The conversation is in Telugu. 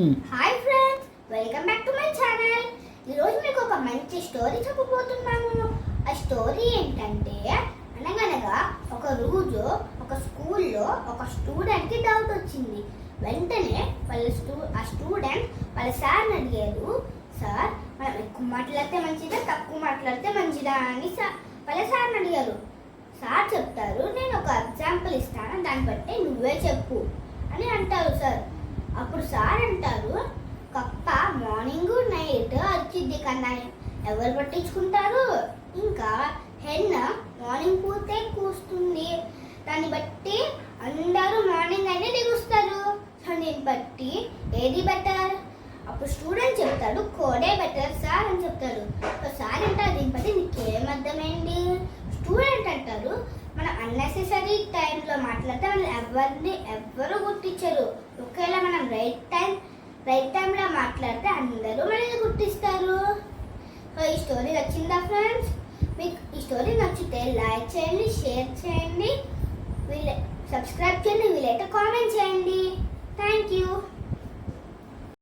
Hi friends welcome back to my channel ఈరోజు మీకు ఒక మంచి స్టోరీ చెప్పబోతున్నాను. ఆ స్టోరీ ఏంటంటే అనగనగా ఒక రోజు ఒక స్కూల్లో ఒక స్టూడెంట్కి డౌట్ వచ్చింది. వెంటనే వాళ్ళ స్టూ ఆ స్టూడెంట్ వాళ్ళ సార్ని అడిగారు సార్ మనం ఎక్కువ మాట్లాడితే మంచిదా తక్కువ మాట్లాడితే మంచిదా? అని సార్ వాళ్ళ సార్ని అడిగారు. సార్ చెప్తారు నేను ఒక ఎగ్జాంపుల్ ఇస్తాను దాన్ని బట్టి నువ్వే చెప్పు అని అంటారు సార్ అప్పుడు సార్ అంటారు కప్ప మార్నింగ్ నైట్ వచ్చింది ఎవరు పట్టించుకుంటారు? ఇంకా హెన్ మార్నింగ్ పూతే కూస్తుంది. దాన్ని బట్టి అందరూ మార్నింగ్ అయినా దిగుస్తారు సో దీన్ని బట్టి ఏది బెటర్ అప్పుడు స్టూడెంట్ చెప్తాడు కోడే బెటర్ సార్ అని చెప్తాడు. సార్ అంటారు దీన్ని బట్టి నీకేం అర్థమైంది? స్టూడెంట్ అంటారు మనం అన్నెసెసరీ టైంలో మాట్లాడితే మనం ఎవరిని ఎవ్వరు గుర్తించరు. ఒకవేళ మనం రైట్ టైం రైతంలో టైంలో మాట్లాడితే అందరూ మనల్ని గుర్తిస్తారు. ఈ స్టోరీ నచ్చిందా ఫ్రెండ్స్? మీకు ఈ స్టోరీ నచ్చితే లైక్ చేయండి షేర్ చేయండి. వీళ్ళ సబ్స్క్రైబ్ చేయండి వీలైతే కామెంట్ చేయండి.